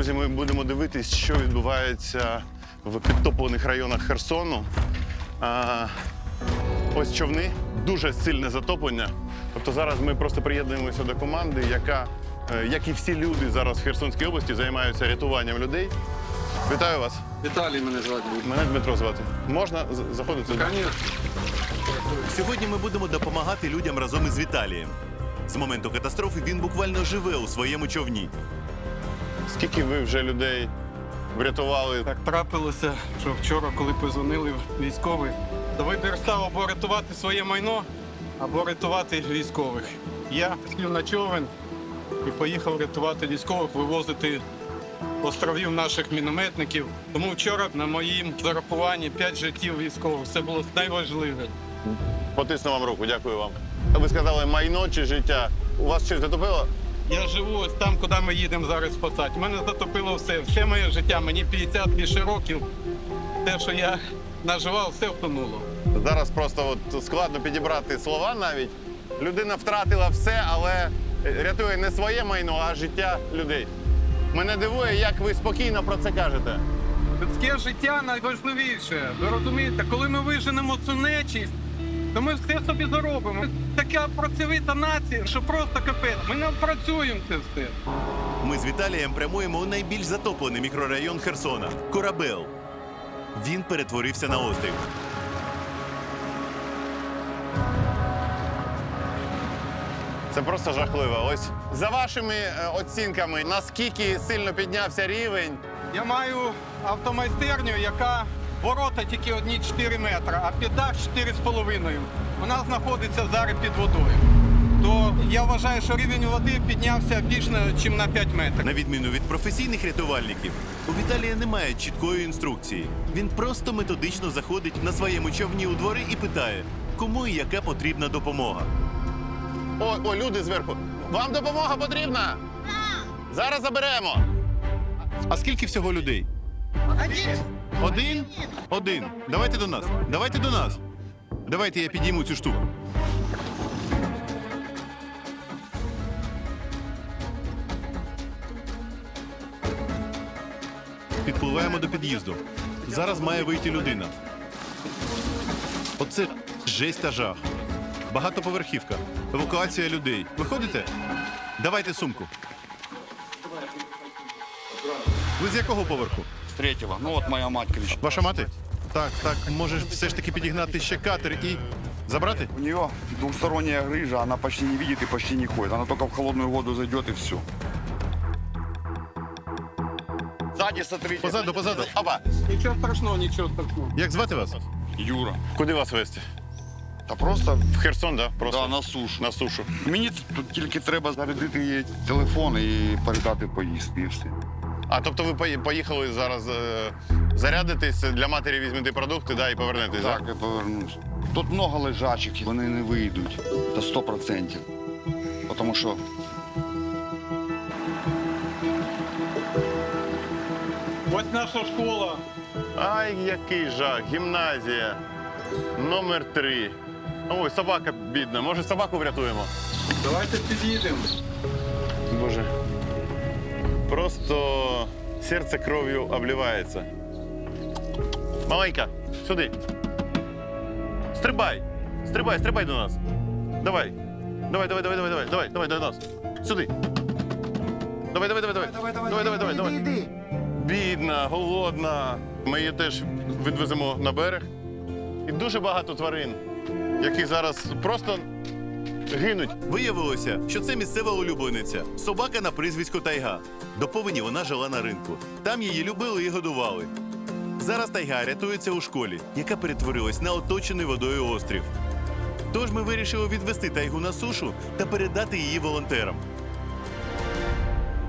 друзі, ми будемо дивитись, що відбувається в підтоплених районах Херсону. А, ось човни, дуже сильне затоплення. Тобто зараз ми просто приєднуємося до команди, яка, е, як і всі люди зараз в Херсонській області, займаються рятуванням людей. Вітаю вас! Віталій мене звати. Мене Дмитро звати. Можна заходити? Конечно. Сьогодні ми будемо допомагати людям разом із Віталієм. З моменту катастрофи він буквально живе у своєму човні. Скільки ви вже людей врятували? Так трапилося, що вчора, коли позвонили військові, то вибір став або рятувати своє майно, або рятувати військових. Я сів на човен і поїхав рятувати військових, вивозити островів наших мінометників. Тому вчора на моїм зарахуванні 5 життів військових. Це було найважливіше. Потисну вам руку, дякую вам. А Ви сказали майно чи життя? У вас щось затопило? Я живу ось там, куди ми їдемо зараз спасати. Мене затопило все. Все моє життя, мені 50 більше років. Те, що я наживав, все втонуло. Зараз просто от складно підібрати слова навіть. Людина втратила все, але рятує не своє майно, а життя людей. Мене дивує, як ви спокійно про це кажете. Людське життя найважливіше. Ви розумієте, коли ми виженемо цю нечість, то ми все собі заробимо. Ми така працьовита нація, що просто капець. Ми не працюємо це все. Ми з Віталієм прямуємо у найбільш затоплений мікрорайон Херсона Корабел. Він перетворився на острів. Це просто жахливо. Ось за вашими е, оцінками, наскільки сильно піднявся рівень. Я маю автомайстерню, яка ворота тільки одні 4 метри, а піддах 4,5. Вона знаходиться зараз під водою. То я вважаю, що рівень води піднявся більш ніж на 5 метрів. На відміну від професійних рятувальників, у Віталія немає чіткої інструкції. Він просто методично заходить на своєму човні у двори і питає, кому і яка потрібна допомога. О, о, люди зверху. Вам допомога потрібна? Зараз заберемо. А скільки всього людей? Один? Один. один. Давайте до нас. Давайте до нас. Давайте я підійму цю штуку. Підпливаємо до під'їзду. Зараз має вийти людина. Оце жесть та жах. Багатоповерхівка. Евакуація людей. Виходите? Давайте сумку. Ви з якого поверху? С третьего. Ну вот моя мать кричит. Ваша мати? Так, так, можеш все ж таки підігнати ще катер і забрати? У нее двухсторонняя грыжа, она почти не видит и почти не ходит. Она только в холодную воду зайдет и все. Сзади смотрите. Позаду, позаду. Опа! Нічого страшного, нічого страшного. Як звати вас? Юра. Куди вас вести? Та просто В Херсон, да? Просто да, на сушу. на сушу. Мені тут тільки треба зарядити їй телефон і передати поїздки і все. А тобто ви поїхали зараз е, зарядитись для матері візьмете продукти, да, і повернетесь, Так, я повернусь. Тут много лежачих, вони не вийдуть до 100%. Тому що Ось наша школа. Ай, який жах, гімназія. Номер три. Ой, собака бідна. Може, собаку врятуємо? Давайте під'їдемо. Боже. Просто серце кров'ю обливається. Маленька, сюди. Стрибай! Стрибай, стрибай до нас. Давай. Давай, давай, давай, давай, давай, давай, давай до нас. Сюди. Давай, давай, давай, давай. Давай, давай, давай, давай, давай. Бідна, голодна. Ми її теж відвеземо на берег. І дуже багато тварин, які зараз просто гинуть. Виявилося, що це місцева улюблениця собака на прізвисько Тайга. До повені вона жила на ринку. Там її любили і годували. Зараз тайга рятується у школі, яка перетворилась на оточений водою острів. Тож ми вирішили відвести тайгу на сушу та передати її волонтерам.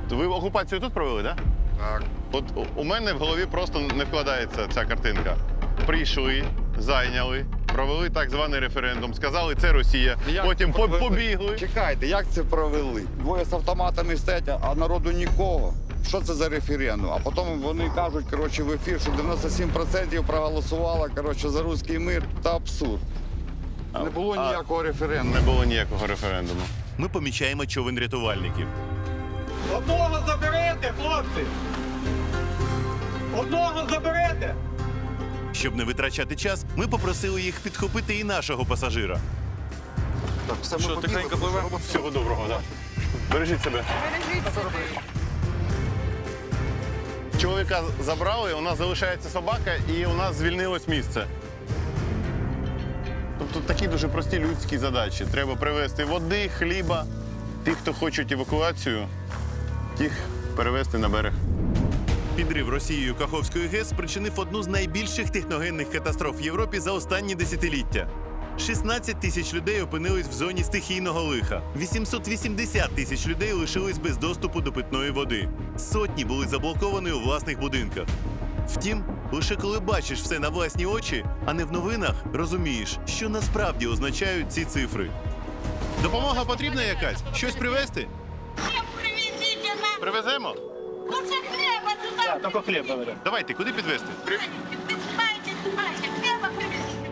Ви окупацію тут провели, так? так. От у- у мене в голові просто не вкладається ця картинка. Прийшли, зайняли, провели так званий референдум, сказали, це Росія. Як Потім по- провели? побігли. Чекайте, як це провели? Двоє з автоматами стоять, а народу нікого. Що це за референдум? А потім вони кажуть, коротше, в ефір, що 97% проголосувало коротше, за руський мир. Та абсурд. Не було а- ніякого референдуму. Не було ніякого референдуму. Ми помічаємо човен рятувальників. Одного заберете, хлопці. Одного заберете! Щоб не витрачати час, ми попросили їх підхопити і нашого пасажира. Що, тихенько пливе? Всього доброго, да. Бережіть себе. Чоловіка забрали, у нас залишається собака, і у нас звільнилось місце. Тобто такі дуже прості людські задачі. Треба привезти води, хліба. Тих, хто хочуть евакуацію, тих перевезти на берег. Підрив Росією Каховської ГЕС спричинив одну з найбільших техногенних катастроф в Європі за останні десятиліття. 16 тисяч людей опинились в зоні стихійного лиха. 880 тисяч людей лишились без доступу до питної води. Сотні були заблоковані у власних будинках. Втім, лише коли бачиш все на власні очі, а не в новинах, розумієш, що насправді означають ці цифри. Допомога потрібна якась? Щось привезти? Хлеб привезите нам. Привеземо? Лучше хлеба сюда. Давайте, куди підвезти? Снимайте. Хлеба привезите.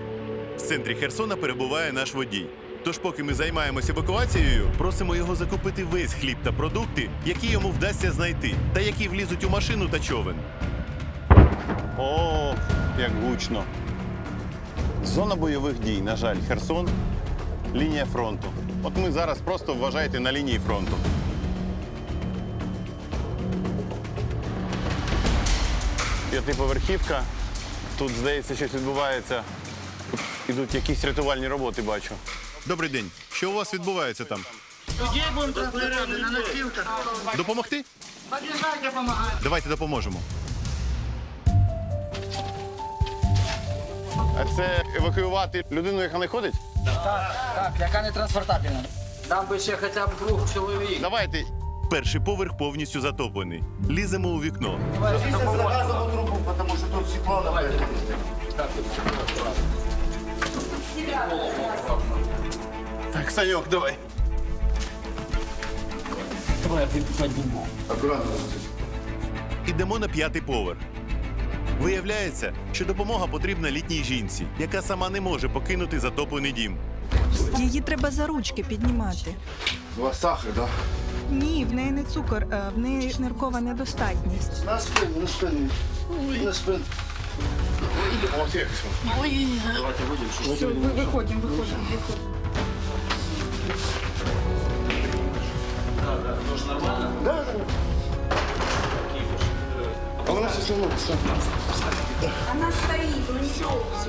В центрі Херсона перебуває наш водій. Тож, поки ми займаємося евакуацією, просимо його закупити весь хліб та продукти, які йому вдасться знайти, та які влізуть у машину та човен. О, як гучно. Зона бойових дій, на жаль, Херсон, лінія фронту. От ми зараз просто вважаєте на лінії фронту. П'ятиповерхівка. Тут, здається, щось відбувається. Ідуть якісь рятувальні роботи, бачу. Добрий день. Що у вас відбувається там? Допомогти? Давайте допоможемо. А це евакуювати людину, яка не ходить? Так, яка не транспортабельна. Там би ще хоча б двох чоловік. Давайте. Перший поверх повністю затоплений. Ліземо у вікно. Так, Саньок, давай. Ідемо на п'ятий поверх. Виявляється, що допомога потрібна літній жінці, яка сама не може покинути затоплений дім. Її треба за ручки піднімати. У вас сахар, так? Ні, в неї не цукор, а в неї ниркова недостатність. На спину, на спину. На спину. Все, ви- виходимо, виходимо, виходимо. А вона все одно. Вона стоїть, ну нічого.